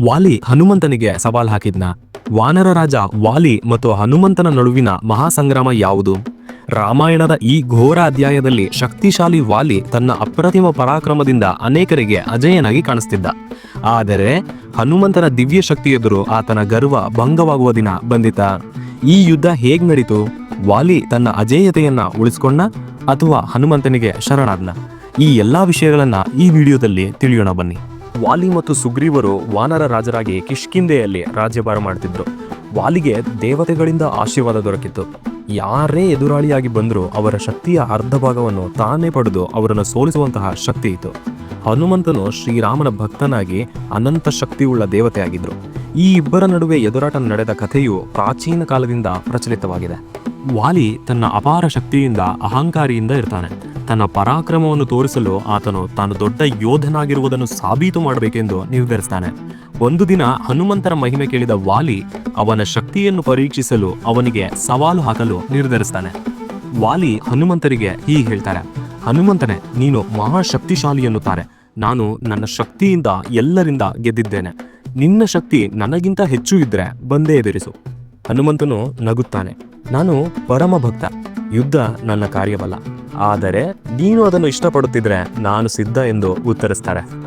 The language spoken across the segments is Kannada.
ವಾಲಿ ಹನುಮಂತನಿಗೆ ಸವಾಲ್ ಹಾಕಿದ್ನ. ವಾನರ ರಾಜ ವಾಲಿ ಮತ್ತು ಹನುಮಂತನ ನಡುವಿನ ಮಹಾಸಂಗ್ರಾಮ ಯಾವುದು? ರಾಮಾಯಣದ ಈ ಘೋರ ಅಧ್ಯಾಯದಲ್ಲಿ ಶಕ್ತಿಶಾಲಿ ವಾಲಿ ತನ್ನ ಅಪ್ರತಿಮ ಪರಾಕ್ರಮದಿಂದ ಅನೇಕರಿಗೆ ಅಜಯನಾಗಿ ಕಾಣಿಸ್ತಿದ್ದ. ಆದರೆ ಹನುಮಂತನ ದಿವ್ಯ ಶಕ್ತಿ ಎದುರು ಆತನ ಗರ್ವ ಭಂಗವಾಗುವ ದಿನ ಬಂದಿತ. ಈ ಯುದ್ಧ ಹೇಗ್ ನಡೀತು? ವಾಲಿ ತನ್ನ ಅಜೇಯತೆಯನ್ನ ಉಳಿಸ್ಕೊಂಡ ಅಥವಾ ಹನುಮಂತನಿಗೆ ಶರಣಾದ್ನ? ಈ ಎಲ್ಲಾ ವಿಷಯಗಳನ್ನ ಈ ವಿಡಿಯೋದಲ್ಲಿ ತಿಳಿಯೋಣ ಬನ್ನಿ. ವಾಲಿ ಮತ್ತು ಸುಗ್ರೀವರು ವಾನರ ರಾಜರಾಗಿ ಕಿಷ್ಕಿಂದೆಯಲ್ಲಿ ರಾಜ್ಯಭಾರ ಮಾಡ್ತಿದ್ರು. ವಾಲಿಗೆ ದೇವತೆಗಳಿಂದ ಆಶೀರ್ವಾದ ದೊರಕಿತ್ತು. ಯಾರೇ ಎದುರಾಳಿಯಾಗಿ ಬಂದರೂ ಅವರ ಶಕ್ತಿಯ ಅರ್ಧ ಭಾಗವನ್ನು ತಾನೇ ಪಡೆದು ಅವರನ್ನು ಸೋಲಿಸುವಂತಹ ಶಕ್ತಿ ಇತ್ತು. ಹನುಮಂತನು ಶ್ರೀರಾಮನ ಭಕ್ತನಾಗಿ ಅನಂತ ಶಕ್ತಿಯುಳ್ಳ ದೇವತೆಯಾಗಿದ್ದರು ಈ ಇಬ್ಬರ ನಡುವೆ ಎದುರಾಟ ನಡೆದ ಕಥೆಯು ಪ್ರಾಚೀನ ಕಾಲದಿಂದ ಪ್ರಚಲಿತವಾಗಿದೆ. ವಾಲಿ ತನ್ನ ಅಪಾರ ಶಕ್ತಿಯಿಂದ ಅಹಂಕಾರಿಯಿಂದ ಇರ್ತಾನೆ. ತನ್ನ ಪರಾಕ್ರಮವನ್ನು ತೋರಿಸಲು ಆತನು ತಾನು ದೊಡ್ಡ ಯೋಧನಾಗಿರುವುದನ್ನು ಸಾಬೀತು ಮಾಡಬೇಕೆಂದು ನಿರ್ಧರಿಸ್ತಾನೆ. ಒಂದು ದಿನ ಹನುಮಂತರ ಮಹಿಮೆ ಕೇಳಿದ ವಾಲಿ ಅವನ ಶಕ್ತಿಯನ್ನು ಪರೀಕ್ಷಿಸಲು ಅವನಿಗೆ ಸವಾಲು ಹಾಕಲು ನಿರ್ಧರಿಸ್ತಾನೆ. ವಾಲಿ ಹನುಮಂತರಿಗೆ ಹೀಗೆ ಹೇಳ್ತಾರೆ, ಹನುಮಂತನೇ, ನೀನು ಮಹಾಶಕ್ತಿಶಾಲಿ ಎನ್ನುತ್ತಾರೆ. ನಾನು ನನ್ನ ಶಕ್ತಿಯಿಂದ ಎಲ್ಲರಿಂದ ಗೆದ್ದಿದ್ದೇನೆ. ನಿನ್ನ ಶಕ್ತಿ ನನಗಿಂತ ಹೆಚ್ಚು ಇದ್ರೆ ಬಂದೇ ಎದುರಿಸು ಹನುಮಂತನು ನಗುತ್ತಾನೆ, ನಾನು ಪರಮ ಭಕ್ತ ಯುದ್ಧ ನನ್ನ ಕಾರ್ಯವಲ್ಲ. ಆದರೆ ನೀನು ಅದನ್ನು ಇಷ್ಟಪಡುತ್ತಿದ್ರೆ ನಾನು ಸಿದ್ಧ ಎಂದು ಉತ್ತರಿಸ್ತಾರೆ.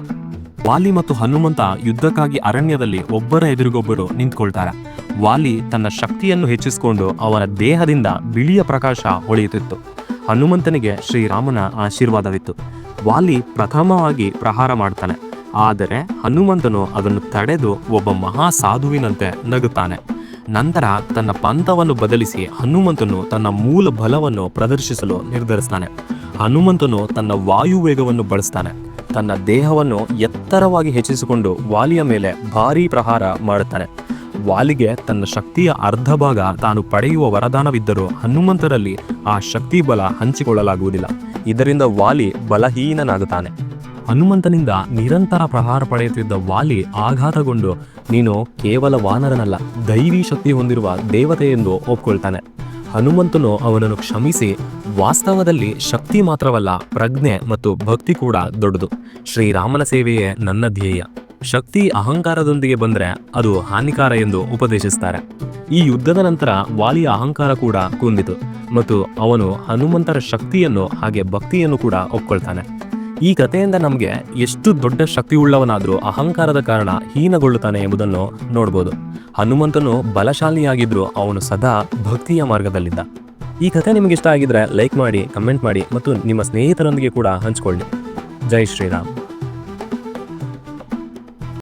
ವಾಲಿ ಮತ್ತು ಹನುಮಂತ ಯುದ್ಧಕ್ಕಾಗಿ ಅರಣ್ಯದಲ್ಲಿ ಒಬ್ಬರ ಎದುರಿಗೊಬ್ಬರು ನಿಂತ್ಕೊಳ್ತಾರೆ. ವಾಲಿ ತನ್ನ ಶಕ್ತಿಯನ್ನು ಹೆಚ್ಚಿಸಿಕೊಂಡು ಅವನ ದೇಹದಿಂದ ಬಿಳಿಯ ಪ್ರಕಾಶ ಹೊಳೆಯುತ್ತಿತ್ತು. ಹನುಮಂತನಿಗೆ ಶ್ರೀರಾಮನ ಆಶೀರ್ವಾದವಿತ್ತು. ವಾಲಿ ಪ್ರಥಮವಾಗಿ ಪ್ರಹಾರ ಮಾಡ್ತಾನೆ. ಆದರೆ ಹನುಮಂತನು ಅದನ್ನು ತಡೆದು ಒಬ್ಬ ಮಹಾ ಸಾಧುವಿನಂತೆ ನಗುತ್ತಾನೆ. ನಂತರ ತನ್ನ ಪಂಥವನ್ನು ಬದಲಿಸಿ ಹನುಮಂತನು ತನ್ನ ಮೂಲ ಬಲವನ್ನು ಪ್ರದರ್ಶಿಸಲು ನಿರ್ಧರಿಸ್ತಾನೆ. ಹನುಮಂತನು ತನ್ನ ವಾಯು ವೇಗವನ್ನು ಬಳಸ್ತಾನೆ. ತನ್ನ ದೇಹವನ್ನು ಎತ್ತರವಾಗಿ ಹೆಚ್ಚಿಸಿಕೊಂಡು ವಾಲಿಯ ಮೇಲೆ ಭಾರೀ ಪ್ರಹಾರ ಮಾಡುತ್ತಾನೆ. ವಾಲಿಗೆ ತನ್ನ ಶಕ್ತಿಯ ಅರ್ಧ ಭಾಗ ತಾನು ಪಡೆಯುವ ವರದಾನವಿದ್ದರೂ ಹನುಮಂತರಲ್ಲಿ ಆ ಶಕ್ತಿ ಬಲ ಹಂಚಿಕೊಳ್ಳಲಾಗುವುದಿಲ್ಲ. ಇದರಿಂದ ವಾಲಿ ಬಲಹೀನನಾಗುತ್ತಾನೆ. ಹನುಮಂತನಿಂದ ನಿರಂತರ ಪ್ರಹಾರ ಪಡೆಯುತ್ತಿದ್ದ ವಾಲಿ ಆಘಾತಗೊಂಡು, ನೀನು ಕೇವಲ ವಾನರನಲ್ಲ, ದೈವಿ ಶಕ್ತಿ ಹೊಂದಿರುವ ದೇವತೆ ಎಂದು ಒಪ್ಕೊಳ್ತಾನೆ. ಹನುಮಂತನು ಅವನನ್ನು ಕ್ಷಮಿಸಿ, ವಾಸ್ತವದಲ್ಲಿ ಶಕ್ತಿ ಮಾತ್ರವಲ್ಲ, ಪ್ರಜ್ಞೆ ಮತ್ತು ಭಕ್ತಿ ಕೂಡ ದೊಡ್ಡದು. ಶ್ರೀರಾಮನ ಸೇವೆಯೇ ನನ್ನ ಧ್ಯೇಯ. ಶಕ್ತಿ ಅಹಂಕಾರದೊಂದಿಗೆ ಬಂದರೆ ಅದು ಹಾನಿಕಾರ ಎಂದು ಉಪದೇಶಿಸ್ತಾರೆ. ಈ ಯುದ್ಧದ ನಂತರ ವಾಲಿಯ ಅಹಂಕಾರ ಕೂಡ ಕುಂದಿತು ಮತ್ತು ಅವನು ಹನುಮಂತರ ಶಕ್ತಿಯನ್ನು ಹಾಗೆ ಭಕ್ತಿಯನ್ನು ಕೂಡ ಒಪ್ಕೊಳ್ತಾನೆ. ಈ ಕಥೆಯಿಂದ ನಮಗೆ ಎಷ್ಟು ದೊಡ್ಡ ಶಕ್ತಿಯುಳ್ಳವನಾದರೂ ಅಹಂಕಾರದ ಕಾರಣ ಹೀನಗೊಳ್ಳುತ್ತಾನೆ ಎಂಬುದನ್ನು ನೋಡಬಹುದು ಹನುಮಂತನು ಬಲಶಾಲಿಯಾಗಿದ್ದರೂ ಅವನು ಸದಾ ಭಕ್ತಿಯ ಮಾರ್ಗದಲ್ಲಿದ್ದ. ಈ ಕಥೆ ನಿಮಗೆ ಇಷ್ಟ ಆಗಿದ್ರೆ ಲೈಕ್ ಮಾಡಿ, ಕಮೆಂಟ್ ಮಾಡಿ ಮತ್ತು ನಿಮ್ಮ ಸ್ನೇಹಿತರೊಂದಿಗೆ ಕೂಡ ಹಂಚಿಕೊಳ್ಳಿ. ಜೈ ಶ್ರೀರಾಮ್.